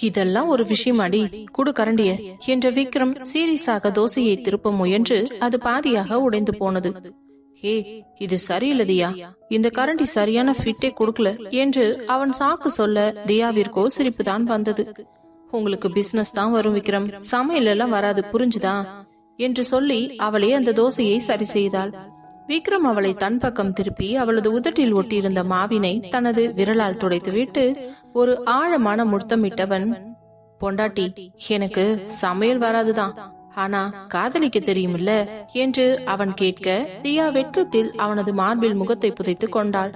இதெல்லாம் ஒரு விஷயமாடி. குடு கரண்டிய. என்ற விக்ரம் சீரியஸாக தோசையை திருப்ப முயன்று அது பாதியாக உடைந்து போனது. ஏ இது சரியில்லை தியா இந்த கரண்டி சரியான ஃபிட்டே கொடுக்கல என்று அவன் சாக்கு சொல்ல தியாவிற்கோ சிரிப்பு தான் வந்தது. உங்களுக்கு பிசினஸ் தான் வரும் விக்ரம். சமையல் எல்லாம் வராது புரிஞ்சுதா? என்று சொல்லி அவளே அந்த தோசையை சரி செய்தாள். விக்ரம் அவளை தன் பக்கம் திருப்பி அவளது உதட்டில் ஒட்டியிருந்த மாவினை தனது விரலால் துடைத்துவிட்டு ஒரு ஆழமான முத்தமிட்டவன் பொண்டாட்டி எனக்கு சமையல் வராதுதான். ஆனா காதலிக்க தெரியுமில்ல? என்று அவன் கேட்க தியா வெட்கத்தில் அவனது மார்பில் முகத்தை புதைத்துக் கொண்டாள்.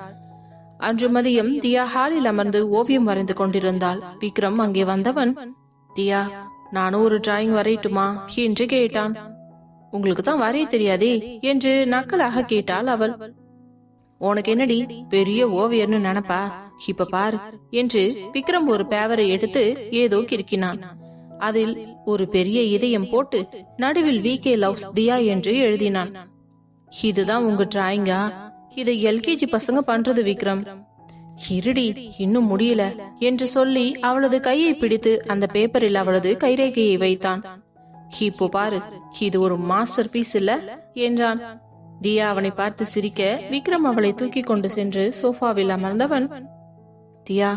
அன்று மதியம் தியா ஹாலில் அமர்ந்து ஓவியம் வரைந்து கொண்டிருந்தாள். விக்ரம் அங்கே வந்தவன் தியா நானும் ஒரு டிராயிங் வரையட்டுமா? என்று கேட்டான். உங்களுக்கு தான் வரைய தெரியாதே என்று நக்கலாக கேட்டாள் அவள். உனக்கு என்னடி பெரிய ஓவியர்னு நினைப்பா? இப்ப பார் என்று விக்ரம் ஒரு பேவரை எடுத்து ஏதோ கிறுக்கினான். அதில் ஒரு பெரிய இதயம் போட்டு நடுவில் வி கே லவ்ஸ் தியா என்று எழுதினான். இதுதான் உங்க டிராயிங்கா இதை எல்கேஜி பசங்க பண்றது விக்ரம். இருடி இன்னும் முடியல என்று சொல்லி அவளது கையை பிடித்து அந்த பேப்பரில் அவளது கைரேகையை வைத்தான். இப்போ பாரு இது ஒரு மாஸ்டர் பீஸ் இல்ல என்றான். தியா அவனை பார்த்து சிரிக்க விக்ரம் அவளை தூக்கி கொண்டு சென்று சோஃபாவில் அமர்ந்தவன். தியா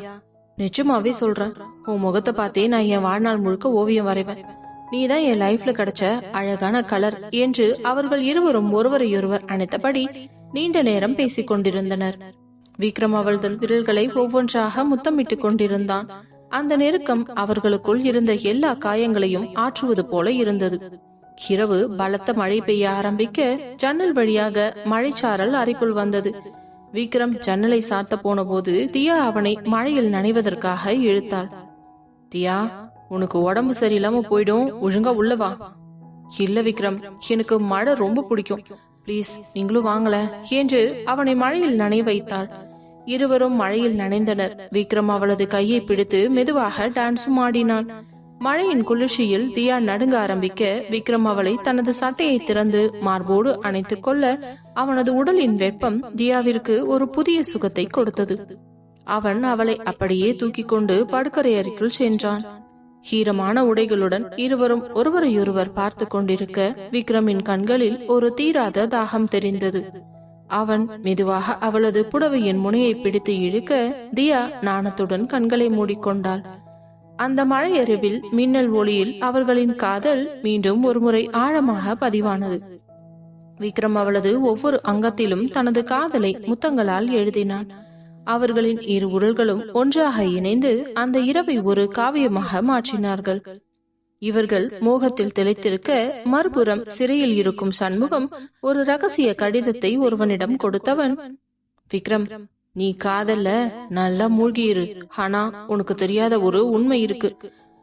நிஜமாவே சொல்றேன் உன் முகத்தை பார்த்தே நான் என் வாழ்நாள் முழுக்க ஓவியம் வரைவேன். நீதான் என் லைஃப்ல கிடைச்ச அழகான கலர் என்று அவர்கள் இருவரும் ஒருவரையொருவர் அணைத்தபடி நீண்ட நேரம் பேசிக் கொண்டிருந்தனர். விக்ரம் அவள் விரல்களை ஒவ்வொன்றாக முத்தமிட்டுக் கொண்டிருந்தான். அந்த நெருக்கம் அவர்களுக்குள் இருந்த எல்லா காயங்களையும் ஆற்றுவது போல இருந்தது. இரவு பலத்த மழை பெய்ய ஆரம்பிக்க ஜன்னல் வழியாக மழைச்சாரல் அறைக்குள் வந்தது. விக்ரம் ஜன்னலை சாத்த போன போது தியா அவனை மழையில் நனைவதற்காக இழுத்தாள். தியா உனக்கு உடம்பு சரியில்லாம போயிடும். ஒழுங்கா உள்ள வா. இல்ல விக்ரம் எனக்கு மழை ரொம்ப பிடிக்கும். ப்ளீஸ் நீங்களும் வாங்கல என்று அவனை மழையில் நனைய வைத்தாள் இருவரும் மழையில் நனைந்தனர். விக்ரம் அவளது கையை பிடித்து மெதுவாக டான்ஸும் ஆடினான். மழையின் குளிர்ச்சியில் தியா நடுங்க ஆரம்பிக்க விக்ரம் அவளை தனது சட்டையை திறந்து மார்போடு அணைத்துக் கொள்ள அவனது உடலின் வெப்பம் தியாவிற்கு ஒரு புதிய சுகத்தை கொடுத்தது. அவன் அவளை அப்படியே தூக்கி கொண்டு படுக்கரை அறைக்குள் சென்றான். ஹீரமான உடைகளுடன் இருவரும் ஒருவரையொருவர் பார்த்து கொண்டிருக்க விக்ரமின் கண்களில் ஒரு தீராத தாகம் தெரிந்தது. அவன் மெதுவாக அவளது புடவையின் முனையை பிடித்து இழுக்க தியா நாணத்துடன் கண்களை மூடிக்கொண்டாள். அந்த மழையறிவில் மின்னல் ஒளியில் அவர்களின் காதல் மீண்டும் ஒருமுறை ஆழமாக பதிவானது. விக்ரம் அவளது ஒவ்வொரு அங்கத்திலும் தனது காதலை முத்தங்களால் எழுதினான். அவர்களின் இரு உடல்களும் ஒன்றாக இணைந்து அந்த இரவை ஒரு காவியமாக மாற்றினார்கள். இவர்கள் மோகத்தில் திளைத்திருக்க மறுபுறம் சிறையில் இருக்கும் சண்முகம் ஒரு ரகசிய கடிதத்தை ஒருவனிடம் கொடுத்தவன் விக்ரம் நீ காதல்ல நல்லா மூழ்கியிரு. ஆனா உனக்கு தெரியாத ஒரு உண்மை இருக்கு.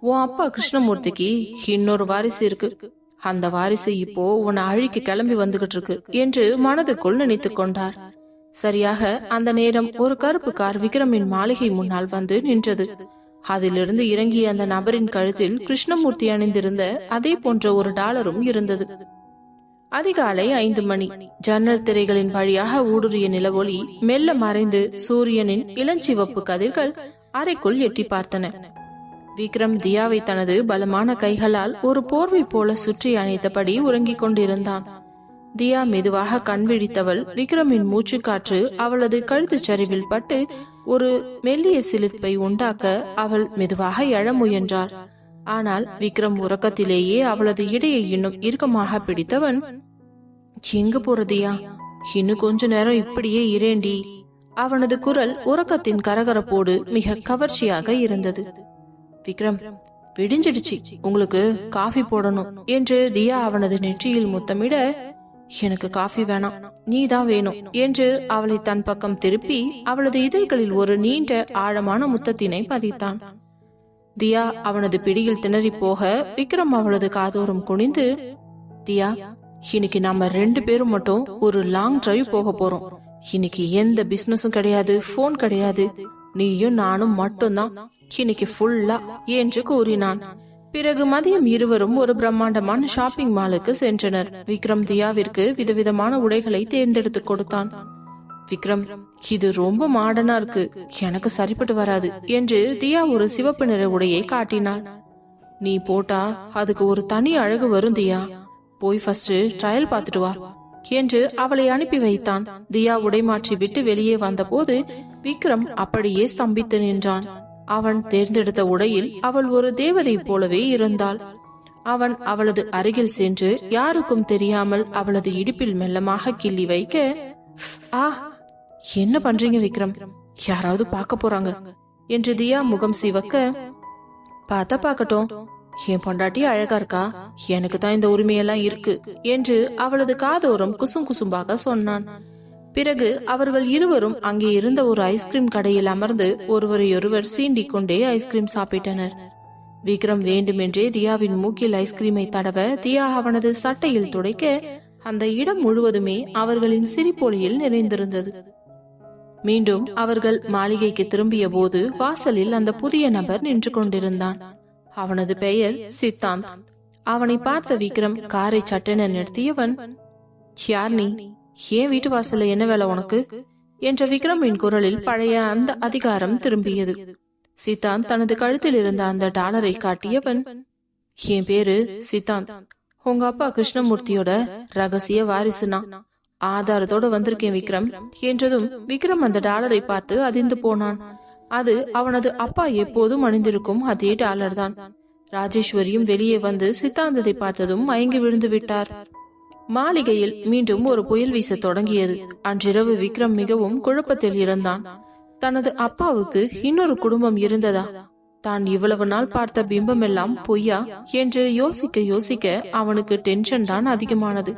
உன் அப்பா கிருஷ்ணமூர்த்திக்கு இன்னொரு வாரிசு இருக்கு. அந்த வாரிசு இப்போ உன்னை அழிக்கு கிளம்பி வந்துகிட்டு இருக்கு என்று மனதுக்குள் நினைத்துக் கொண்டார். சரியாக அந்த நேரம் ஒரு கருப்பு கார் விக்ரமின் மாளிகை முன்னால் வந்து நின்றது. அதிலிருந்து இறங்கிய அந்த நபரின் கழுத்தில் கிருஷ்ணமூர்த்தி அணிந்திருந்த அதே போன்ற ஒரு டாலரும் இருந்தது. அதிகாலை ஐந்து மணி. ஜன்னல் திரைகளின் வழியாக ஊடுருவிய நிலவொளி மெல்ல மறைந்து சூரியனின் இளஞ்சிவப்பு கதிர்கள் அறைக்குள் எட்டி பார்த்தன. விக்ரம் தியாவை தனது பலமான கைகளால் ஒரு போர்வை போல சுற்றி அணைத்தபடி உறங்கிக் கொண்டிருந்தான். தியா மெதுவாக கண் விழித்தவள் விக்ரமின் மூச்சுக்காற்று அவளது கழுத்துச் சரிவில் பட்டு ஒரு மெல்லிய சிலிர்ப்பை உண்டாக்க அவள் மெதுவாக எழ முயன்றாள். ஆனால் விக்ரம் உறக்கத்திலேயே அவளது இடையை இன்னும் இறுக்கமாக பிடித்தவன் எங்க போறதியா இன்னும் கொஞ்ச நேரம் இப்படியே இரேண்டி. அவனது குரல் உறக்கத்தின் கரகரப்போடு மிக கவர்ச்சியாக இருந்தது. விக்ரம் விடிஞ்சிடுச்சு. உங்களுக்கு காஃபி போடணும் என்று தியா அவனது நெற்றியில் முத்தமிட எனக்கு காஃபி வேணாம் நீ தான் வேணும் என்று அவளை தன் பக்கம் திருப்பி அவளது இதழ்களில் ஒரு நீண்ட ஆழமான முத்தத்தினை பதித்தான். தியா அவனது பிடியில் திணறி போக விக்ரம் அவளது காதோரம் குனிந்து தியா இன்னைக்கு நாம ரெண்டு பேரும் மட்டும் ஒரு லாங் டிரைவ் போக போறோம். இன்னைக்கு எந்த பிசினஸும் கிடையாது போன் கிடையாது. நீயும் நானும் மட்டும்தான். இன்னைக்கு ஃபுல்லா என்று கூறினான். பிறகு மதியம் இருவரும் ஒரு பிரம்மாண்டமான ஷாப்பிங் மாலுக்கு சென்றனர். விக்ரம் தியாவிற்கு விதவிதமான உடைகளை தேர்ந்தெடுத்து கொடுத்தான். விக்ரம் இது ரொம்ப மாடனா இருக்கு. எனக்கு சரிப்பட்டு வராது என்று தியா ஒரு சிவப்பு நிற உடையை காட்டினாள். நீ போட்டா அதுக்கு ஒரு தனி அழகு வரும் தியா. போய் ஃபர்ஸ்ட் ட்ரையல் பார்த்துட்டு வா என்று அவளை அனுப்பி வைத்தான். தியா உடை மாற்றி விட்டு வெளியே வந்தபோது விக்ரம் அப்படியே ஸ்தம்பித்து நின்றான். அவன் தேர்ந்தெடுத்த உடையில் அவள் ஒரு தேவதை போலவே இருந்தாள். அவன் அவளது அருகில் சென்று யாருக்கும் தெரியாமல் அவளது இடுப்பில் மெல்லமாக கிள்ளி வைக்க ஆ என்ன பண்றீங்க விக்ரம்? யாராவது பார்க்க போறாங்க. என்று தியா முகம் சிவக்க பார்த்தா பார்க்கட்டும். என் பொண்டாட்டி அழகா இருக்கா? எனக்கு தான் இந்த உரிமையெல்லாம் இருக்கு. என்று அவளது காதோரம் குசும் குசும்பாக சொன்னான். பிறகு அவர்கள் இருவரும் அங்கே இருந்த ஒரு ஐஸ்கிரீம் கடையில் அமர்ந்து ஒருவரையொருவர் சீண்டிக் கொண்டே ஐஸ்கிரீம் சாப்பிட்டனர். விக்ரம் வேண்டுமென்றே தியாவின் மூக்கில் ஐஸ்கிரீமை தடவ தியா அவனது சட்டையில் துடைக்க அந்த இடம் முழுவதுமே அவர்களின் சிரிப்பொலியில் நிறைந்திருந்தது. மீண்டும் அவர்கள் மாளிகைக்கு திரும்பிய போது வாசலில் அந்த புதிய நபர் நின்று கொண்டிருந்தான். அவனது பெயர் சித்தாந்த். அவனை பார்த்த விக்ரம் காரை சட்டென நிறுத்தியவன் யார் நீ? ஏன் வீட்டு வாசல்ல என்ன வேலை உனக்கு? என்ற விக்ரமின் குரலில் பழைய அந்த அதிகாரம் திரும்பியது. சித்தாந்த் தனது கழுத்தில் இருந்த அந்த டாலரை காட்டியவன் என் பேரு சித்தாந்த் உங்க அப்பா கிருஷ்ணமூர்த்தியோட ரகசிய வாரிசுனா ஆதாரத்தோட வந்திருக்கேன் விக்ரம் என்றதும் விக்ரம் அந்த டாலரை பார்த்து அதிர்ந்து போனான். அது அவனது அப்பா எப்போதும் அணிந்திருக்கும் அதே டாலர் தான். ராஜேஸ்வரியும் வெளியே வந்து சித்தாந்தத்தை பார்த்ததும் மயங்கி விழுந்து விட்டார். மாளிகையில் மீண்டும் ஒரு புயல் வீச தொடங்கியது. அன்றிரவு விக்ரம் மிகவும் குழப்பத்தில் இருந்தான். தனது அப்பாவுக்கு இன்னொரு குடும்பம் இருந்ததா? தான் இவ்வளவு நாள் பார்த்த பிம்பம் எல்லாம் பொய்யா என்று யோசிக்க யோசிக்க அவனுக்கு டென்ஷன் தான் அதிகமானது.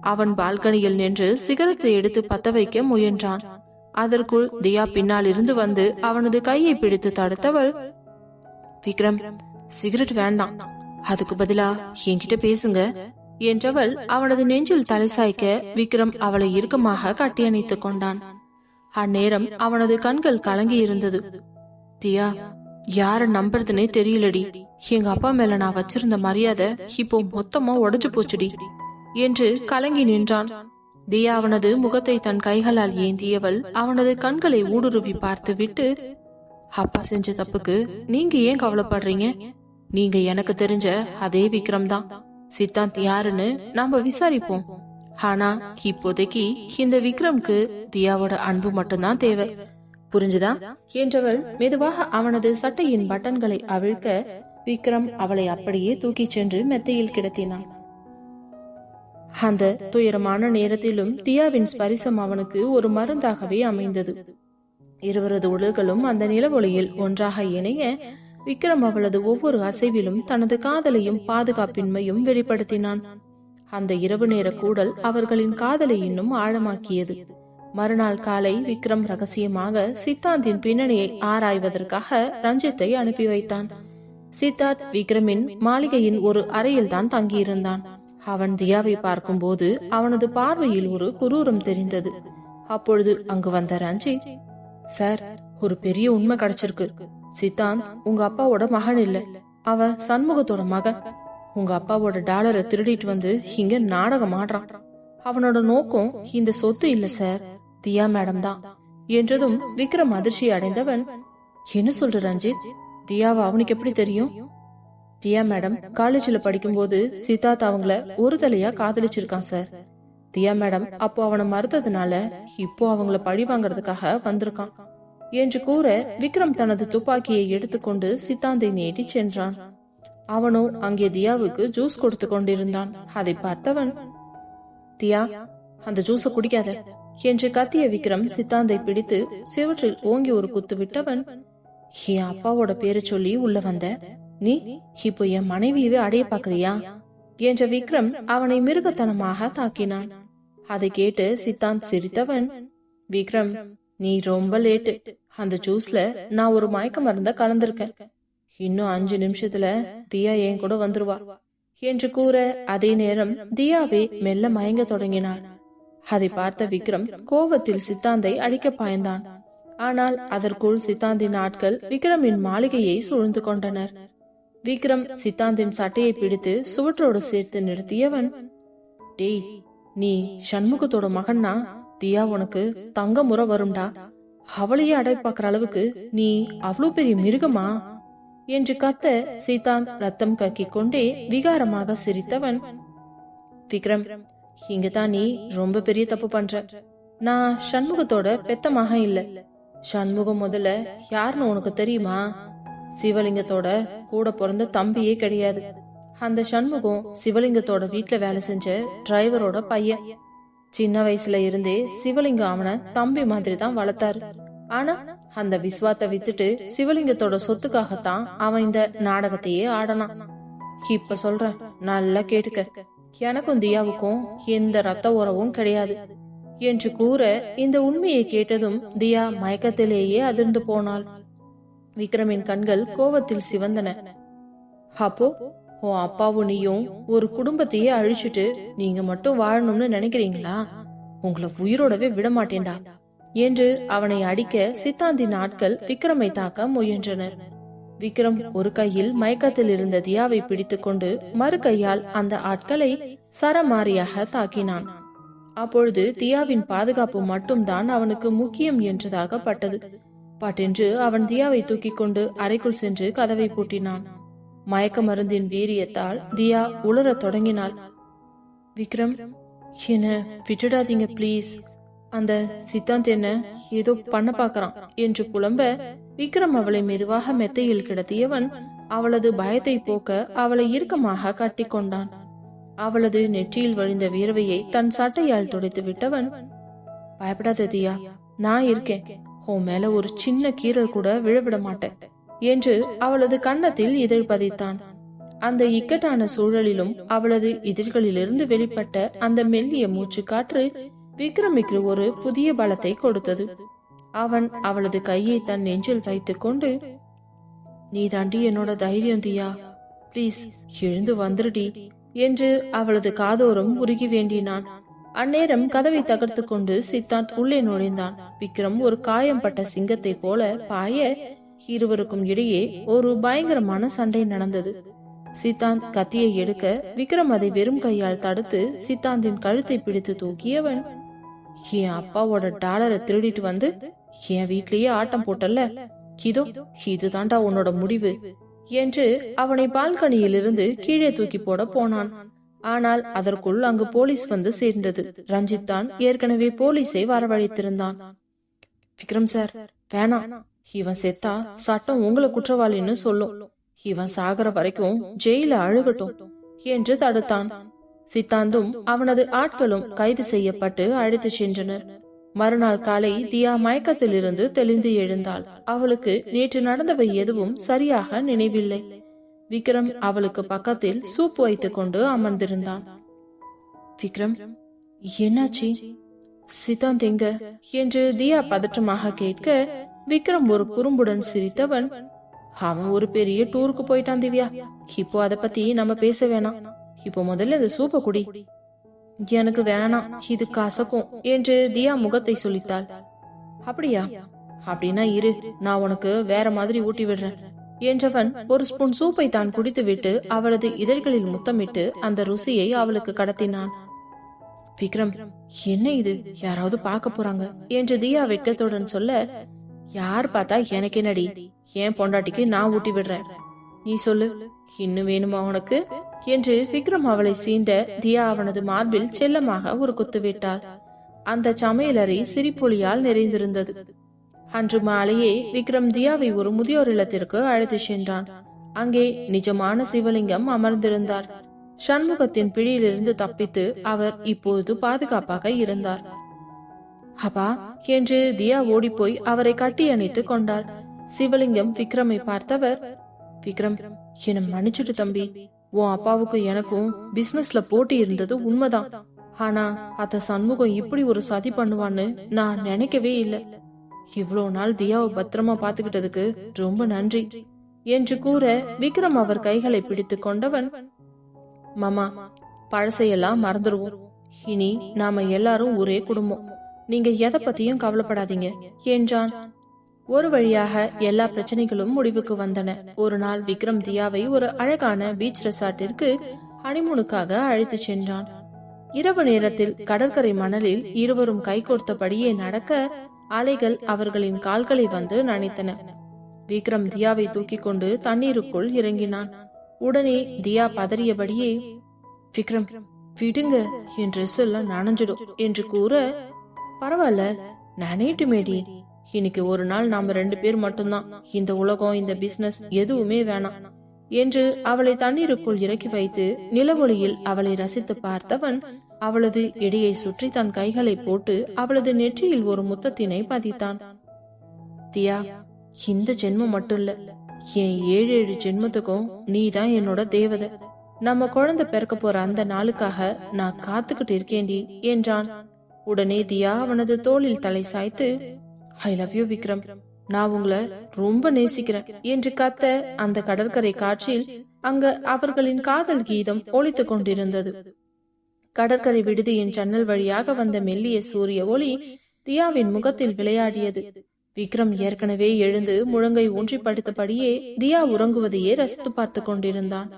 அவன் பால்கனியில் நின்று சிகரெட்டை எடுத்து பத்த வைக்க முயன்றான். அதற்குள் தியா பின்னால் இருந்து வந்து அவனது கையை பிடித்து தடுத்தவள் விக்ரம் சிகரெட் வேண்டாம். அதுக்கு பதிலா என்கிட்ட பேசுங்க. என்றவள் அவனது நெஞ்சில் தலை சாய்க்க விக்ரம் அவளை இறுக்கமாக கட்டியணைத்துக் கொண்டான். அந்நேரம் அவனது கண்கள் கலங்கி இருந்தது. தியா யார நம்புறதுன்னே தெரியலடி. எங்க அப்பா மேல நான் வச்சிருந்த மரியாதை இப்போ மொத்தமா உடைஞ்சு போச்சுடி என்று கலங்கி நின்றான். தியா அவனது முகத்தை தன் கைகளால் ஏந்தியவள் அவனது கண்களை ஊடுருவி பார்த்து விட்டு அப்பா செஞ்ச தப்புக்கு நீங்க ஏன் கவலைப்படுறீங்க? நீங்க எனக்கு தெரிஞ்ச அதே விக்ரம் தான் சித்தாந்த் யாருன்னு நாம விசாரிப்போம். ஆனா இப்போதைக்கு இந்த விக்ரம்க்கு தியாவோட அன்பு மட்டும்தான் தேவை. புரிஞ்சுதா? என்றவள் மெதுவாக அவனது சட்டையின் பட்டன்களை அவிழ்க்க விக்ரம் அவளை அப்படியே தூக்கிச் சென்று மெத்தையில் கிடத்தினான். அந்த துயரமான நேரத்திலும் தியாவின் ஸ்பரிசம் அவனுக்கு ஒரு மருந்தாகவே அமைந்தது. இருவரது உடல்களும் அந்த நிலவொளியில் ஒன்றாக இணைய விக்ரம் அவளது ஒவ்வொரு அசைவிலும் தனது காதலையும் பாதுகாப்பின்மையும் வெளிப்படுத்தினான். அந்த இரவு நேர கூடல் அவர்களின் காதலை இன்னும் ஆழமாக்கியது. மறுநாள் காலை விக்ரம் ரகசியமாக சித்தாந்தின் பின்னணியை ஆராய்வதற்காக ரஞ்சித்தை அனுப்பி வைத்தான். சித்தார்த் விக்ரமின் மாளிகையின் ஒரு அறையில் தான் தங்கியிருந்தான். அவன் தியாவை பார்க்கும்போது அவனது பார்வையில் ஒரு குரூரம் தெரிந்தது. அப்பொழுது அங்கு வந்த ரஞ்சித் சார் ஒரு பெரிய உண்மை கிடைச்சிருக்கு. சித்தாந்த் உங்க அப்பாவோட மகன் இல்ல. அவன் சண்முகத்தோட மகன். உங்க அப்பாவோட டாலரை திருடிட்டு வந்து இங்க நாடகம் ஆடுறான். அவனோட நோக்கம் இந்த சொத்து இல்ல சார். தியா மேடம் தான். என்றதும் விக்ரம் அதிர்ச்சி அடைந்தவன் என்ன சொல்ற ரஞ்சித்? தியாவை அவனுக்கு எப்படி தெரியும்? தியா மேடம் காலேஜ்ல படிக்கும்போது சித்தார்த் அவங்கள ஒரு தலையா காதலிச்சிருக்கான் சார். தியா மேடம் அப்போ அவனை மறுத்ததுனால இப்போ அவங்கள பழி வாங்குறதுக்காக வந்திருக்கான். என்று கூற விக்ரம் தனது துப்பாக்கியை எடுத்துக்கொண்டு சித்தாந்தை நீட்டி சென்றான். அவனோ அங்கே தியாவுக்கு ஜூஸ் கொடுத்து கொண்டிருந்தான். அதை பார்த்தவன் தியா அந்த ஜூஸ குடிக்காத என்று கத்திய விக்ரம் சித்தாந்தை பிடித்து சிவற்றில் ஓங்கி ஒரு குத்து விட்டவன் என் அப்பாவோட பேரை சொல்லி உள்ள வந்த? நீ இப்போ என் மனைவியவே அடைய பாக்குறியா என்ற விக்ரம் அவனை மிருகத்தனமாக தாக்கினான். அதை கேட்டு சித்தாந்த் சிரித்தவன் விக்ரம் நீ ரொம்ப லேட்டு. அந்த ஜூஸ்ல நான் ஒரு மயக்க மருந்த கலந்திருக்கேன். இன்னும் அஞ்சு நிமிஷத்துல தியா என் கூட வந்துருவா. என்று கூற அதே நேரம் தியாவே மெல்ல மயங்க தொடங்கினாள். அதை பார்த்த விக்ரம் கோவத்தில் சித்தாந்தை அழிக்க பாய்ந்தான். ஆனால் அதற்குள் சித்தாந்தின் ஆட்கள் விக்ரமின் மாளிகையை சூழ்ந்து கொண்டனர். விக்ரம் சித்தாந்தின் சட்டையை பிடித்து சுவற்றோடு சேர்த்து நிறுத்தியவன் டேய் நீ சண்முகத்தோட மகன்னா? தியா உனக்கு தங்க முறை வரும்டா. அவளையே அடை பார்க்கற அளவுக்கு நீ அவ்வளோ பெரிய மிருகமா? என்று கத்த சீதாந்த் ரத்தம் கக்கிக் கொண்டே விகாரமாக சிரித்தவன் விக்ரம் இங்கதான் நீ ரொம்ப பெரிய தப்பு பண்ற. நான் சண்முகத்தோட பெத்தமாக இல்ல. சண்முகம் முதல்ல யாருன்னு உனக்கு தெரியுமா? சிவலிங்கத்தோட கூட பிறந்த தம்பியே கிடையாது. அந்த சண்முகம் சிவலிங்கத்தோட வீட்டுல வேலை செஞ்ச டிரைவரோட பையன். சின்ன வயசுல இருந்தே சிவலிங்கம் அவனை தம்பி மாதிரி தான் வளர்த்தாரு. ஆனா அந்த விஸ்வாத்தை வித்துட்டு சிவலிங்கத்தோட சொத்துக்காகத்தான் அவன் இந்த நாடகத்தையே ஆடனான். இப்ப சொல்றேன் நல்லா கேட்டுக்க. எனக்கும் தியாவுக்கும் எந்த ரத்த உறவும் கிடையாது. என்று கூற இந்த உண்மையை கேட்டதும் தியா மயக்கத்திலேயே அதிர்ந்து போனாள். விக்ரமின் கண்கள் கோவத்தில் சிவந்தன. அப்போ உன் அப்பாவும் நீயும் ஒரு குடும்பத்தையே அழிச்சிட்டு நீங்க மட்டும் வாழணும்னு நினைக்கிறீங்களா? உங்களை உயிரோடவே விட மாட்டேன்டா. என்று அவனை அடிக்க சித்தாந்தின் ஆட்கள் விக்ரமை தாக்க முயன்றனர். விக்ரம் ஒரு கையில் மயக்கத்தில் இருந்த தியாவை பிடித்துக்கொண்டு மறு கையால் அந்த ஆட்களை சரமாரியாக தாக்கினான். அப்பொழுது தியாவின் பாதுகாப்பு மட்டும்தான் அவனுக்கு முக்கியம் என்றதாக பட்டது பட்டென்று அவன் தியாவை தூக்கிக் கொண்டு அறைக்குள் சென்று கதவை பூட்டினான். மயக்க மருந்தின் வீரியத்தால் தியா உளரத் தொடங்கினாள். விக்ரம் என்ன விட்டுடாதீங்க ப்ளீஸ் அந்த சித்தாந்த் என்ன ஏதோ பண்ண பாக்குறான் என்று புலம்ப விக்ரம் அவளை மெதுவாக மெத்தையில் கிடத்தியவன் அவளது பயத்தை போக்க அவளை இறுக்கமாக கட்டிக்கொண்டான் அவளது நெற்றியில் வழிந்த வியர்வையை தன் சட்டையால் துடைத்து விட்டவன் பயப்படாத தியா நான் இருக்கேன். உன் மேல ஒரு சின்ன கீறல் கூட விழவிட மாட்டேன். என்று அவளது கன்னத்தில் இதழ் பதித்தான் அந்த இக்கட்டான சூழலிலும் அவளது இதழ்களிலிருந்து வெளிப்பட்ட அந்த மெல்லிய மூச்சு காற்று விக்ரமிற்கு ஒரு புதிய பலத்தை கொடுத்தது. அவன் அவளது கையை தன் நெஞ்சில் வைத்துக் கொண்டு நீ தாண்டி என்னோட தைரியம் தியா. ப்ளீஸ் எழுந்து வந்துருடி என்று அவளது காதோரம் உருகி வேண்டினான். அந்நேரம் கதவை தகர்த்து கொண்டு சித்தாந்த் உள்ளே நுழைந்தான். விக்ரம் ஒரு காயம் பட்ட சிங்கத்தை போல பாய இருவருக்கும் இடையே ஒரு பயங்கரமான சண்டை நடந்தது. சித்தாந்த் கத்தியை எடுக்க விக்ரம் அதை வெறும் கையால் தடுத்து சித்தாந்தின் கழுத்தை பிடித்து தூக்கியவன். என் அப்பாவோட டாலரை திருடிட்டு வந்து என் வீட்லயே ஆட்டம் போட்டல்ல. இதோ இதுதான்டா உன்னோட முடிவு என்று அவனை பால்கனியிலிருந்து கீழே தூக்கி போட போனான். ஆனால் அதற்குள் அங்கு போலீஸ் வந்து சேர்ந்தது. ரஞ்சித் தான் ஏற்கனவே போலீஸை வரவழைத்திருந்தான். விக்ரம் சார் வேணாம். இவன் செத்தா சட்டம் உங்களை குற்றவாளின்னு சொல்லும். இவன் சாகர வரைக்கும் ஜெயில அழுகட்டும் என்று தடுத்தான். சித்தாந்தும் அவனது ஆட்களும் கைது செய்யப்பட்டு அழைத்து சென்றனர். மறுநாள் காலை தியா மயக்கத்திலிருந்து தெளிந்து எழுந்தாள். அவளுக்கு நேற்று நடந்தவை எதுவும் சரியாக நினைவில்லை. விக்ரம் அவளுக்கு பக்கத்தில் சூப் வைத்துக் கொண்டு அமர்ந்திருந்தான். விக்ரம் என்னாச்சு? சித்தாந்த் எங்க? என்று தியா பதற்றமாக கேட்க விக்ரம் ஒரு குறும்புடன் சிரித்தவன் அவன் ஒரு பெரிய டூருக்கு போயிட்டான் திவ்யா. இப்போ அதை பத்தி நம்ம பேச வேணாம். இப்போ முதல்ல இந்த சூப்ப குடி. எனக்கு வேணாம். இது கசக்கும் என்று தியா முகத்தை சொல்லித்தாள். அப்படியா? அப்படின்னா இரு. நான் உனக்கு வேற மாதிரி ஊட்டி விடுறேன் என்றவன் ஒரு ஸ்பூன் சூப்பை தான் குடித்துவிட்டு அவளது இதழ்களில் முத்தமிட்டு அந்த ருசியை அவளுக்கு கடத்தினான். விக்ரம் என்ன இது? யாராவது பார்க்க போறாங்க? என்று தியா வெட்கத்துடன் சொல்ல யார் பார்த்தா எனக்கு என்னடி? என் பொண்டாட்டிக்கு நான் ஊட்டி விடுறேன். நீ சொல்லு இன்னும் வேணுமா உனக்கு? என்று விக்ரம் அவளை சீண்ட தியா அவனது மார்பில் செல்லமாக ஒரு குத்து விட்டாள். அந்த சமையலறை சிரிப்பொலியால் நிறைந்திருந்தது. அன்று மாலையே விக்ரம் தியாவை ஒரு முதியோர் இல்லத்திற்கு அழைத்து சென்றான். அங்கே நிஜமான சிவலிங்கம் அமர்ந்திருந்தார். சண்முகத்தின் பிடியிலிருந்து தப்பித்து அவர் இப்போது பாதுகாப்பாக இருந்தார். அப்பா என்று தியா ஓடிப்போய் அவரை கட்டி அணைத்துக் கொண்டாள். சிவலிங்கம் விக்ரமை பார்த்தவர் விக்ரம் என்னை மன்னிச்சுட்டு தம்பி. உன் அப்பாவுக்கும் எனக்கும் பிசினஸ்ல போட்டி இருந்தது உண்மைதான். ஆனா அத சண்முகம் இப்படி ஒரு சதி பண்ணுவான்னு நான் நினைக்கவே இல்லை. இவ்வளோ நாள் தியாவை பத்திரமா பாத்துக்கிட்டதுக்கு ரொம்ப நன்றி என்று கூற விக்ரம் அவர் கைகளை பிடித்து கொண்டவன் மாமா பழசையெல்லாம் மறந்துடுவோம் இனி நாம எல்லாரும் ஒரே குடும்பம். நீங்க எதை பத்தியும் கவலைப்படாதீங்க என்றான். ஒரு வழியாக எல்லா பிரச்சனைகளும் முடிவுக்கு வந்தன. ஒரு நாள் விக்ரம் தியாவை ஒரு அழகான பீச் ரெசார்ட்டிற்கு ஹனிமூனுக்காக அழைத்து சென்றான். இரவு நேரத்தில் கடற்கரை மணலில் இருவரும் கைகோர்த்தபடியே நடக்க அலைகள் அவர்களின் கால்களை வந்து நனைத்தன. விக்ரம் தியாவை தூக்கிக் கொண்டு தண்ணீருக்குள் இறங்கினான். உடனே தியா பதறியபடியே விக்ரம் விடுங்க என்று சொல்ல நனைஞ்சிடும் என்று கூற பரவாயில்ல. நினைட்டுமேடி இன்னைக்கு ஒரு நாள் நாம ரெண்டு பேர் மட்டும்தான். இந்த உலகம் இந்த பிசினஸ் எதுவுமே வேணாம். என்று அவளை தண்ணீருக்குள் இறக்கி வைத்து நிலவொளியில் அவளை ரசித்து பார்த்தவன் அவளது இடையை சுற்றி தன் கைகளை போட்டு அவளது நெற்றியில் ஒரு முத்தத்தினை பதித்தான். தியா இந்த ஜென்மம் மட்டும் இல்ல. என் ஏழு ஏழு ஜென்மத்துக்கும் நீ தான் என்னோட தேவதை. நம்ம குழந்தை பிறக்க போற அந்த நாளுக்காக நான் காத்துக்கிட்டு இருக்கேன்டி என்றான். உடனே தியா அவனது தோளில் தலை சாய்த்து ஐ லவ் யூ விக்ரம். நான் உங்களை ரொம்ப நேசிக்கிறேன் என்று கத்த அந்த கடற்கரை காட்சியில் அங்க அவர்களின் காதல் கீதம் ஒழித்துக் கொண்டிருந்தது. கடற்கரை விடுதியின் ஜன்னல் வழியாக வந்த மெல்லிய சூரிய ஒளி தியாவின் முகத்தில் விளையாடியது. விக்ரம் ஏற்கனவே எழுந்து முழங்கை ஊன்றி படுத்தபடியே தியா உறங்குவதையே ரசித்து பார்த்து கொண்டிருந்தான்.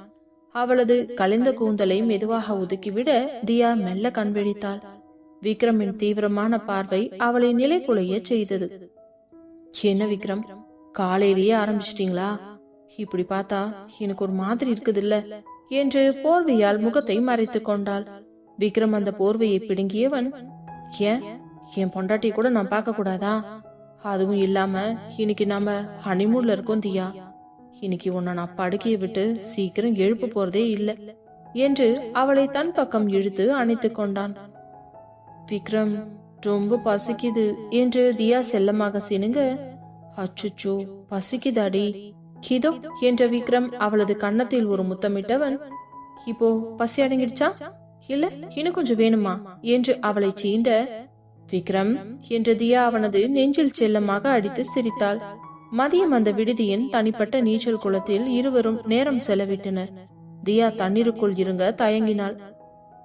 அவளது கலைந்த கூந்தலை மெதுவாக ஒதுக்கிவிட தியா மெல்ல கண்விழித்தாள் விக்ரமின் தீவிரமான பார்வை அவளை நிலைக்குலைய செய்தது. என்ன விக்ரம்? காலையிலேயே ஆரம்பிச்சிட்டீங்களா? இப்படி பார்த்தா எனக்கு ஒரு மாதிரி இருக்குதுல்ல என்று போர்வையால் முகத்தை மறைத்துக் கொண்டாள். விக்ரம் அந்த போர்வையை பிடுங்கியவன் ஏன்? என் பொண்டாட்டி கூட நான் பார்க்க கூடாதா அதுவும் இல்லாம இன்னைக்கு நாம ஹனிமூன்ல இருக்கோம் தியா. இன்னைக்கு உன்னை நான் படுக்கையை விட்டு சீக்கிரம் எழுப்ப போறதே இல்ல என்று அவளை தன் பக்கம் இழுத்து அணைத்துக் கொண்டான். விக்ரம் ரொம்ப பசிக்குது என்று தியா செல்லமாக சினுங்க. அச்சுச்சோ பசிக்குதாடி. கிதோ என்ற விக்ரம் அவளது கன்னத்தில் ஒரு முத்தமிட்டவன். இப்போ பசி அடங்கிடுச்சா? இல்ல இன்னும் கொஞ்சம் வேணுமா? என்று அவளை சீண்ட. விக்ரம் என்ற தியா அவனது நெஞ்சில் செல்லமாக அடித்து சிரித்தாள். மதியம் அந்த விடுதியின் தனிப்பட்ட நீச்சல் குளத்தில் இருவரும் நேரம் செலவிட்டனர். தியா தண்ணீருக்குள் இருங்க தயங்கினாள்.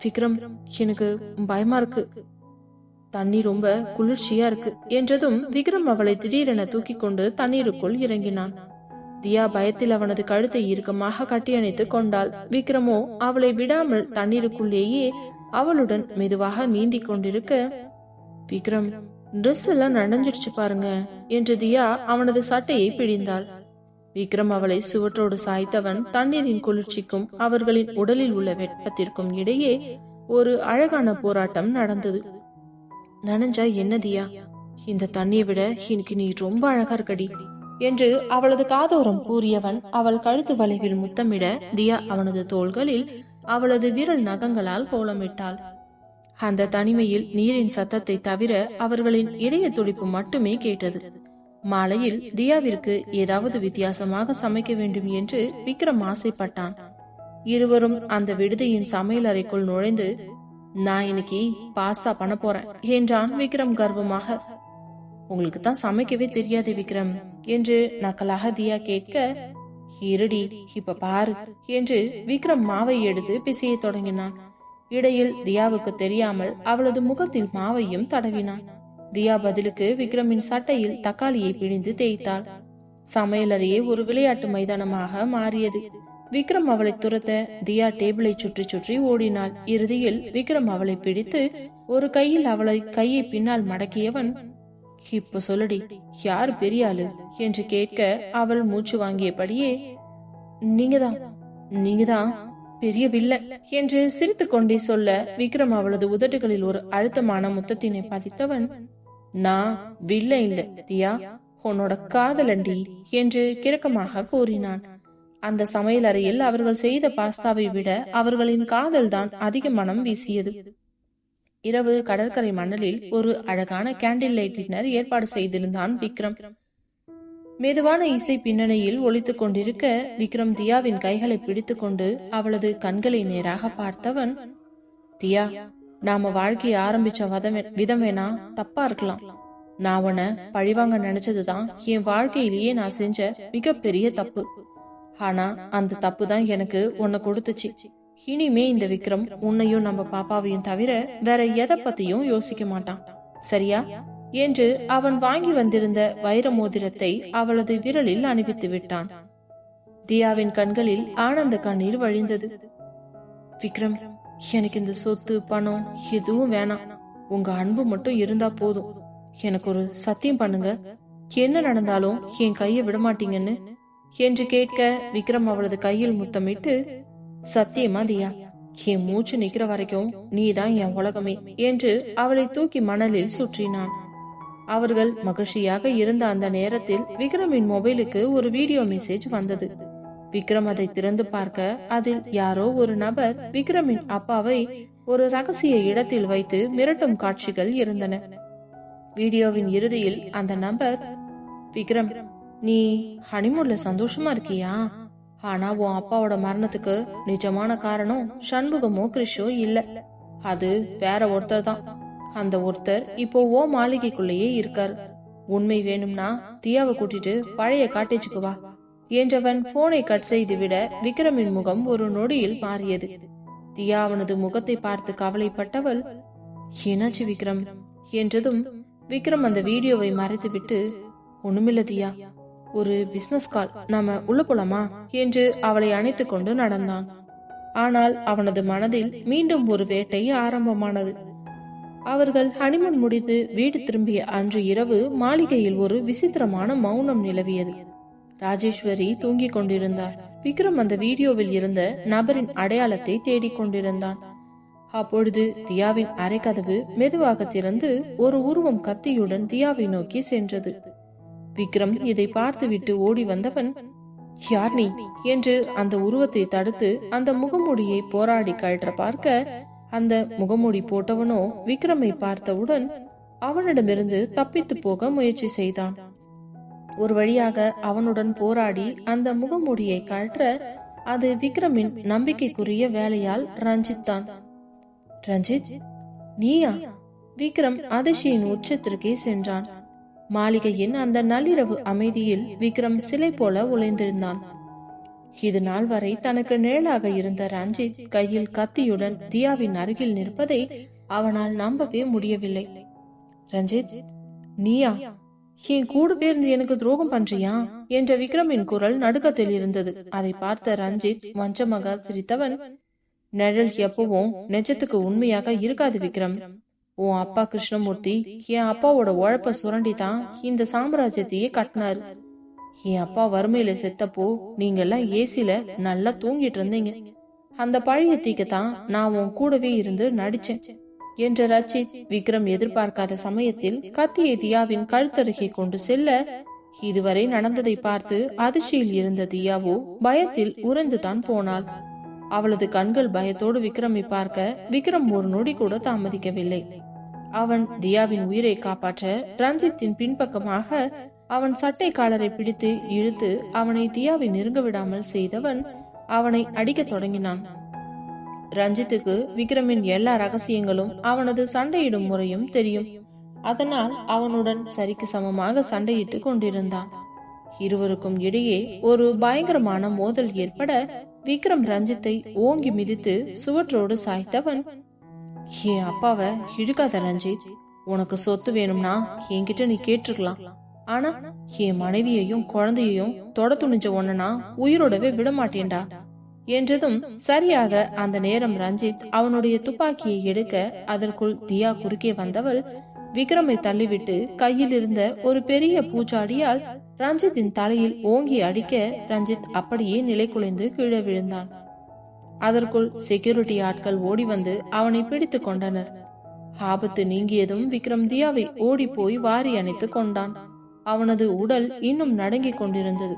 விக்ரம் எனக்கு பயமா இருக்கு. தண்ணி ரொம்ப குளிர்ச்சியா இருக்கு. என்றதும் விக்ரம் அவளை திடீரென தூக்கி கொண்டு தண்ணீருக்குள் இறங்கினான். தியா பயத்தில் அவனது கழுத்தை இறுக்கமாக கட்டியணைத்து கொண்டாள். விக்ரமோ அவளை விடாமல் தண்ணீருக்குள்ளேயே அவளுடன் மெதுவாக நீந்தி கொண்டிருக்க விக்ரம் ட்ரெஸ் எல்லாம் நனைஞ்சிடுச்சு பாருங்க என்று தியா அவனது சட்டையை பிடிந்தாள் விக்ரம் அவளை சுவற்றோடு சாய்த்தவன் தண்ணீரின் குளிர்ச்சிக்கும் அவர்களின் உடலில் உள்ள வெப்பத்திற்கும் இடையே ஒரு அழகான போராட்டம் நடந்தது. நனஞ்சா என்ன தியா இந்த தண்ணியை விட இன்னைக்கு நீ ரொம்ப அழகா இருக்கடி என்று அவளது காதோரம் கூறியவன் அவள் கழுத்து வளைவில் முத்தமிட தியா அவனது தோள்களில் அவளது விரல் நகங்களால் கோலமிட்டாள். அந்த தனிமையில் நீரின் சத்தத்தை தவிர அவர்களின் இதய துடிப்பு மட்டுமே கேட்டது. மாலையில் தியாவிற்கு ஏதாவது வித்தியாசமாக சமைக்க வேண்டும் என்று விக்ரம் ஆசைப்பட்டான். இருவரும் அந்த விடுதியின் சமையல் அறைக்குள் நுழைந்து நான் இன்னைக்கு பாஸ்தா பண்ண போறேன் என்றான் விக்ரம் கர்வமாக. உங்களுக்கு தான் சமைக்கவே தெரியாது விக்ரம் என்று நக்கலாக தியா கேட்க இருடி இப்ப பாரு என்று விக்ரம் மாவை எடுத்து பிசைய தொடங்கினான். இடையில் தியாவுக்கு தெரியாமல் அவளது முகத்தில் மாவையும் தடவினான். தியா பதிலுக்கு விக்ரமின் சட்டையில் தக்காளியை பிழிந்து தேய்த்தாள். சமையலறையே ஒரு விளையாட்டு மைதானமாக மாறியது. விக்ரம் அவளை துரத்த தியா டேபிளை சுற்றி சுற்றி ஓடினாள். இறுதியில் விக்ரம் அவளை பிடித்து ஒரு கையில் அவளை கையை பின்னால் மடக்கியவன் இப்ப சொல்லடி யார் பெரிய ஆளு? என்று கேட்க அவள் மூச்சு வாங்கியபடியே நீங்கதான் நீங்கதான் பெரிய வில்ல என்று சிரித்துக்கொண்டே சொல்ல விக்ரம் அவளது உதட்டுகளில் ஒரு அழுத்தமான முத்தத்தினை பதித்தவன் நான் வில்ல இல்ல தியா உன்னோட காதலண்டி என்று கிரக்கமாக கூறினான். அந்த சமையல் அறையில் அவர்கள் செய்த பாஸ்தாவை விட அவர்களின் காதல்தான் அதிக மனம் வீசியது. இரவு கடற்கரை மணலில் ஒரு அழகான கேண்டில் லைட் டின்னர் ஏற்பாடு செய்திருந்தான் விக்ரம். மெதுவான இசை பின்னணியில் ஒழித்துக் கொண்டிருக்க விக்ரம் தியாவின் கைகளை பிடித்துக்கொண்டு அவளது கண்களை நேராக பார்த்தவன் தியா நாம வாழ்க்கையை ஆரம்பிச்ச விதம் வேணா தப்பா இருக்கலாம். நான் உன்னை பழிவாங்க நினைச்சதுதான் என் வாழ்க்கையிலேயே நான் செஞ்ச மிகப்பெரிய தப்பு. ஆனா அந்த தப்பு தான் எனக்கு உன்னை கொடுத்துச்சு. இனிமே இந்த விக்ரம் உன்னையும் நம்ம பாப்பாவையும் தவிர வேற எதை பத்தியும் யோசிக்க மாட்டான். சரியா? என்று அவன் வாங்கி வந்திருந்த வைர மோதிரத்தை அவளது விரலில் அணிவித்து விட்டான். தியாவின் கண்களில் ஆனந்த கண்ணீர் வழிந்தது. விக்ரம் எனக்கு இந்த சொத்து பணம் எதுவும் வேணாம். உங்க அன்பு மட்டும் இருந்தா போதும். எனக்கு ஒரு சத்தியம் பண்ணுங்க. என்ன நடந்தாலும் என் கையை விட மாட்டீங்கன்னு. என்று கேட்க விக்ரம் அவளது கையில் முத்தமிட்டு சத்தியமா தியா? என் மூச்சு நிக்கிற வரைக்கும் நீதான் என் உலகமே என்று அவளை தூக்கி மணலில் சுற்றினான். அவர்கள் மகிழ்ச்சியாக இருந்த அந்த நேரத்தில் விக்ரமின் மொபைலுக்கு ஒரு வீடியோ மெசேஜ் வந்தது. விக்ரம் அதை திறந்து பார்க்க அதில் யாரோ ஒரு நபர் விக்ரமின் அப்பாவை ஒரு ரகசிய இடத்தில் வைத்து மிரட்டும் காட்சிகள் இருந்தன. வீடியோவின் இறுதியில் அந்த நபர் விக்ரம் நீ ஹனிமூன்ல சந்தோஷமா இருக்கியா? ஆனா உன் அப்பாவோட மரணத்துக்கு நிஜமான காரணம் சண்முகமோ கிறிஷோ இல்ல. அது வேற ஒருத்தர் தான். அந்த ஒருத்தர் இப்போ ஓ மாளிகைக்குள்ளேயே இருக்காரு. உண்மை வேணும்னா தியாவை கூட்டிட்டு பழைய காட்டேஜுக்கு வா. என்றவன் போனை கட் செய்துவிட விக்ரமின் முகம் ஒரு நொடியில் மாறியது. தியா அவனது முகத்தை பார்த்து கவலைப்பட்டவள் என்னாச்சு விக்ரம்? என்றதும் விக்ரம் அந்த வீடியோவை மறைத்துவிட்டு ஒண்ணுமில்ல தியா. ஒரு பிசினஸ் கால் நாம உள்ள போலாமா? என்று அவளை அணைத்துக் கொண்டு நடந்தான். ஆனால் அவனது மனதில் மீண்டும் ஒரு வேட்டை ஆரம்பமானது. அவர்கள் ஹனிமன் முடித்து வீடு திரும்பிய அன்று இரவு மாளிகையில் ஒரு விசித்திரமான மௌனம் நிலவியது. ராஜேஸ்வரி தூங்கிக் கொண்டிருந்தார் விக்ரம் அந்த வீடியோவில் இருந்த நபரின் அடையாளத்தை தேடிக் கொண்டிருந்தான் அப்பொழுது தியாவின் அரைக்கதவு மெதுவாக திறந்து ஒரு உருவம் கத்தியுடன் தியாவை நோக்கி சென்றது. விக்ரம் இதை பார்த்துவிட்டு ஓடி வந்தவன் யார் நீ? என்று அந்த உருவத்தை தடுத்து அந்த முகமூடியை போராடி கழற்ற பார்க்க அந்த முகமூடி போட்டவனோ விக்ரமை பார்த்தவுடன் அவனிடமிருந்து தப்பித்து போக முயற்சி செய்தான். ஒரு வழியாக அவனுடன் போராடி அந்த முகமூடியை கழற்ற அது விக்ரமின் நம்பிக்கைக்குரிய வேலையால் ரஞ்சித் தான் ரஞ்சித் நீயா? விக்ரம் அதிர்ச்சியின் உச்சத்திற்கே சென்றான். மாளிகையின் அந்த நள்ளிரவு அமைதியில் விக்ரம் சிலை போல உழைந்திருந்தான் இது நாள் வரை தனக்கு நிழலாக இருந்த ரஞ்சித் கையில் கத்தியுடன் தியாவின் அருகில் நிற்பதை அவனால் நம்பவே முடியவில்லை. ரஞ்சித் நீயா? என் கூடவே இருந்து எனக்கு துரோகம் பண்றியா? என்ற விக்ரமின் குரல் நடுக்கத்தில் இருந்தது. அதை பார்த்த ரஞ்சித் வஞ்சமாக சிரித்தவன் நிழல் எப்பவும் நெஜத்துக்கு உண்மையாக இருக்காது விக்ரம். உன் அப்பா கிருஷ்ணமூர்த்தி என் அப்பாவோட உழப்ப சுரண்டி தான் இந்த சாம்ராஜ்யத்தையே கட்டினாரு. என் அப்பா வறுமையில செத்தப்போ நீங்கெல்லாம் ஏசில நல்லா தூங்கிட்டு இருந்தீங்க. அந்த பழைய தீக்கத்தான் நான் உன் கூடவே இருந்து நடிச்சேன். என்ற ரச்சித் விக்ரம் எதிர்பார்க்காத சமயத்தில் கத்தியை தியாவின் கழுத்தருகே கொண்டு செல்ல இதுவரை நடந்ததை பார்த்து அதிர்ச்சியில் இருந்த தியாவோ பயத்தில் உறைந்துதான் போனாள். அவளது கண்கள் பயத்தோடு விக்ரமை பார்க்க விக்ரம் ஒரு நொடி கூட தாமதிக்கவில்லை. அவன் தியாவின் உயிரை காப்பாற்ற ரஞ்சித்தின் பின்பக்கமாக அவன் சட்டை காலரை பிடித்து இழுத்து அவனை தியாவை நெருங்க விடாமல் செய்தவன் அவனை அடிக்கத் தொடங்கினான். ரஞ்சித்துக்கு விக்ரமின் எல்லா ரகசியங்களும் அவனது சண்டையிடும் முறையும் தெரியும். அதனால் அவனுடன் சரிக்கு சமமாக சண்டையிட்டு கொண்டிருந்தான். இருவருக்கும் இடையே ஒரு பயங்கரமான மோதல் ஏற்பட விக்ரம் ரஞ்சித்தை ஓங்கி மிதித்து சுவற்றோடு சாய்த்தவன் என் அப்பாவ இழுக்காத ரஞ்சித். உனக்கு சொத்து வேணும்னா என்கிட்ட நீ கேட்டிருக்கலாம். ஆனா என் மனைவியையும் குழந்தையையும் தொட துணிஞ்ச ஒன்னனா உயிரோடவே விட மாட்டேன்டா என்றதும் சரியாக அந்த நேரம் ரஞ்சித் அவனுடைய துப்பாக்கியை எடுக்க அதற்குள் தியா குறுக்கே வந்தவள் விக்ரமை தள்ளிவிட்டு கையில் இருந்த ஒரு பெரிய பூச்சாடியால் ரஞ்சித்தின் தலையில் ஓங்கி அடிக்க ரஞ்சித் அப்படியே நிலை குலைந்து கீழே விழுந்தான். அதற்குள் செக்யூரிட்டி ஆட்கள் ஓடி வந்து அவனை பிடித்துக் கொண்டனர். ஆபத்து நீங்கியதும் விக்ரம் தியாவை ஓடி போய் வாரி அணைத்துக் கொண்டான். அவனது உடல் இன்னும் நடுங்கிக் கொண்டிருந்தது.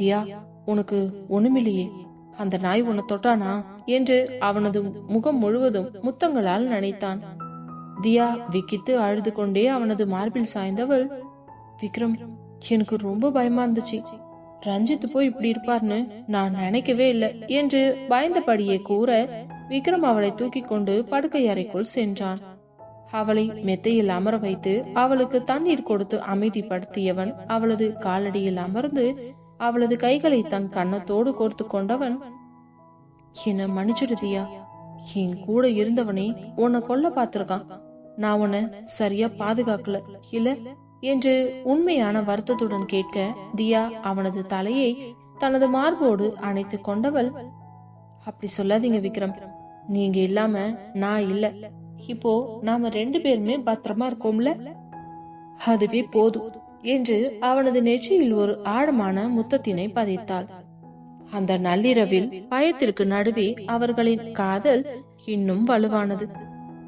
தியா உனக்கு ஒண்ணுமில்லையே. அந்த நாய் உன்னை தொட்டானா என்று அவனது முகம் முழுவதும் முத்தங்களால் நினைத்தான். தியா விக்கித்து அழுது கொண்டே அவனது மார்பில் சாய்ந்தவள் விக்ரம் எனக்கு ரொம்ப பயமா இருந்துச்சு. ரஞ்சித் போய் இப்படி இருப்பார்னு நான் நினைக்கவே இல்லை என்று பயந்தபடியே கூற விக்ரம் அவளை தூக்கி கொண்டு படுக்கை அறைக்குள் சென்றான். அவளை மெத்தையில் அமர வைத்து அவளுக்கு தண்ணீர் கொடுத்து அமைதிப்படுத்தியவன் அவளது காலடியில் அமர்ந்து அவளது கைகளை தன் கன்னத்தோடு கோர்த்து கொண்டவன் என்ன மன்னிச்சிடுதியா? என் கூட இருந்தவனே உன்னை கொல்ல பார்த்திருக்கான். நான் உன்னை சரியா பாதுகாக்கல. இல்ல என்று உண்மையான வருத்தத்துடன் கேட்க தியா அவனது தலையை தனது மார்போடு அணைத்து கொண்டவள் அப்படி சொல்லாதீங்க விக்ரம். நீங்க இல்லாம நான் இல்ல. இப்போ நாம ரெண்டு பேருமே பத்திரமா இருக்கோம்ல? அதுவே போதும். என்று அவனது நெற்றியில் ஒரு ஆழமான முத்தத்தினை பதித்தாள். அந்த நள்ளிரவில் பயத்திற்கு நடுவே அவர்களின் காதல் இன்னும் வலுவானது.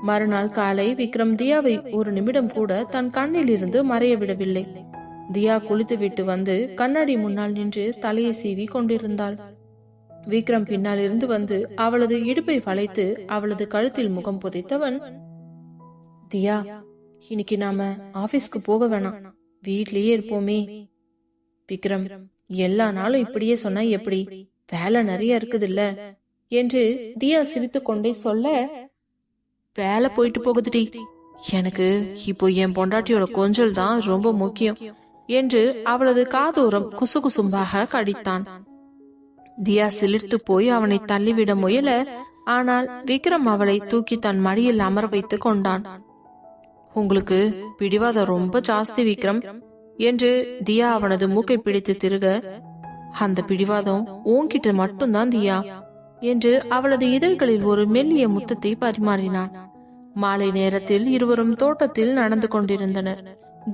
மறுநாள் காலை விக்ரம் தியாவை ஒரு நிமிடம் கூட தன் கண்ணில் இருந்து மறைய விடவில்லை தியா குளித்துவிட்டு வந்து கண்ணாடி முன்னால் நின்று தலையை சீவி கொண்டிருந்தாள். விக்ரம் பின்னால் இருந்து வந்து அவளது இடுப்பை வளைத்து அவளது கழுத்தில் முகம் புதைத்தவன் தியா இன்னைக்கு நாம ஆபீஸ்க்கு போக வேணாம். வீட்லயே இருப்போமே. விக்ரம் எல்லா நாளும் இப்படியே சொன்னா எப்படி? வேலை நிறைய இருக்குதுல்ல. என்று தியா சிரித்து கொண்டே சொல்ல வேலை போயிட்டு போகுதுடி. எனக்கு இப்போ என் பொண்டாட்டியோட கொஞ்சல் தான் ரொம்ப முக்கியம் என்று அவளது காதோரம் குசு குசும்பாக கடித்தான். தியா சிலிர்த்து போய் அவனை தள்ளிவிட முயல ஆனால் விக்ரம் அவளை தூக்கி தன் மடியில் அமர வைத்து கொண்டான். உங்களுக்கு பிடிவாதம் ரொம்ப ஜாஸ்தி விக்ரம் என்று தியா அவனது மூக்கை பிடித்து திருக அந்த பிடிவாதம் உன்கிட்ட மட்டும்தான் தியா என்று அவளது இதழ்களில் ஒரு மெல்லிய முத்தத்தை பரிமாறினான். மாலை நேரத்தில் இருவரும் தோட்டத்தில் நடந்து கொண்டிருந்தனர்.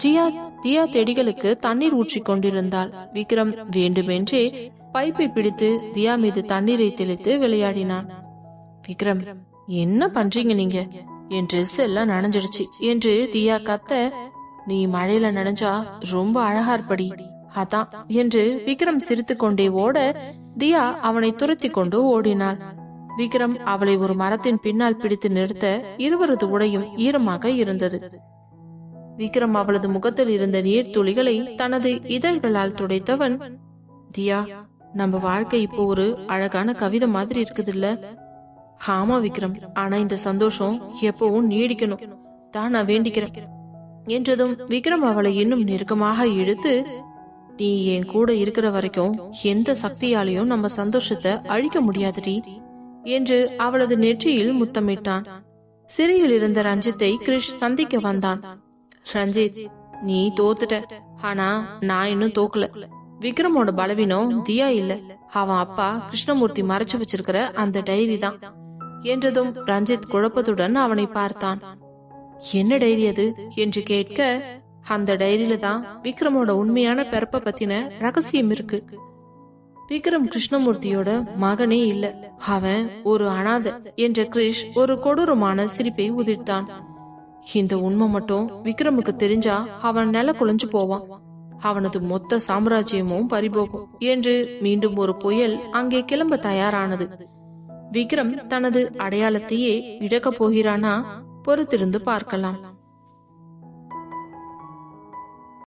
ஜியா தியா செடிகளுக்கு தண்ணீர் ஊற்றிக் கொண்டிருந்தாள். விக்ரம் வேண்டுமென்றே பைப்பை பிடித்து தியா மீது தண்ணீரை தெளித்து விளையாடினான். விக்ரம் என்ன பண்றீங்க நீங்க? என் ட்ரெஸ் எல்லாம் நனைஞ்சிடுச்சு. என்று தியா கத்த நீ மழையில நனைஞ்சா ரொம்ப அழகா இருப்படி அதான் என்று விக்ரம் சிரித்துக் கொண்டே ஓட தியா அவனை துரத்தி கொண்டு ஓடினாள். விக்ரம் அவளை ஒரு மரத்தின் பின்னால் பிடித்து நிறுத்த இருவரது உடையும் ஈரமாக இருந்தது. விக்ரம் அவளது முகத்தில் இருந்த நீர் துளிகளை தனது இதழ்களால் துடைத்தவன் தியா நம்ம வாழ்க்கை இப்போ ஒரு அழகான கவிதை மாதிரி இருக்குதுல்ல ஆமா விக்ரம் ஆனா இந்த சந்தோஷம் எப்பவும் நீடிக்கணும். தான் நான் வேண்டிக்கிறேன். என்றதும் விக்ரம் அவளை இன்னும் நெருக்கமாக இழுத்து நீ என் கூட இருக்கிற வரைக்கும் எந்த சக்தியாலையும் நம்ம சந்தோஷத்தை அழிக்க முடியாதுடி என்று அவளது நெற்றியில் முத்தமிட்டான். சிறையில் இருந்த ரஞ்சித்தை கிரிஷ் சந்திக்க வந்தான். ரஞ்சித் நீ தோத்துட்ட. ஆனா நான் இன்னும் தோக்கல. விக்ரமோட பலவீனம் தியா இல்ல. அவன் அப்பா கிருஷ்ணமூர்த்தி மறைச்சு வச்சிருக்கிற அந்த டைரி தான். என்றதும் ரஞ்சித் குழப்பத்துடன் அவனை பார்த்தான். என்ன டைரி அது? என்று கேட்க அந்த டைரியில தான் விக்ரமோட உண்மையான பிறப்ப பத்தின ரகசியம் இருக்கு. விக்ரம் கிருஷ்ணமூர்த்தியோட மகனே இல்ல. அவன் ஒரு அனாதை என்ற கிரிஷ் ஒரு கொடூரமான சிரிப்பை உதிர்த்தான். இந்த உண்மை மட்டும் விக்ரமுக்கு தெரிஞ்சா அவன் நில குலைஞ்சு போவான். அவனது மொத்த சாம்ராஜ்யமும் பறிபோகும் என்று மீண்டும் ஒரு புயல் அங்கே கிளம்ப தயாரானது. விக்ரம் தனது அடையாளத்தையே இழக்கப் போகிறானா? பொறுத்திருந்து பார்க்கலாம்.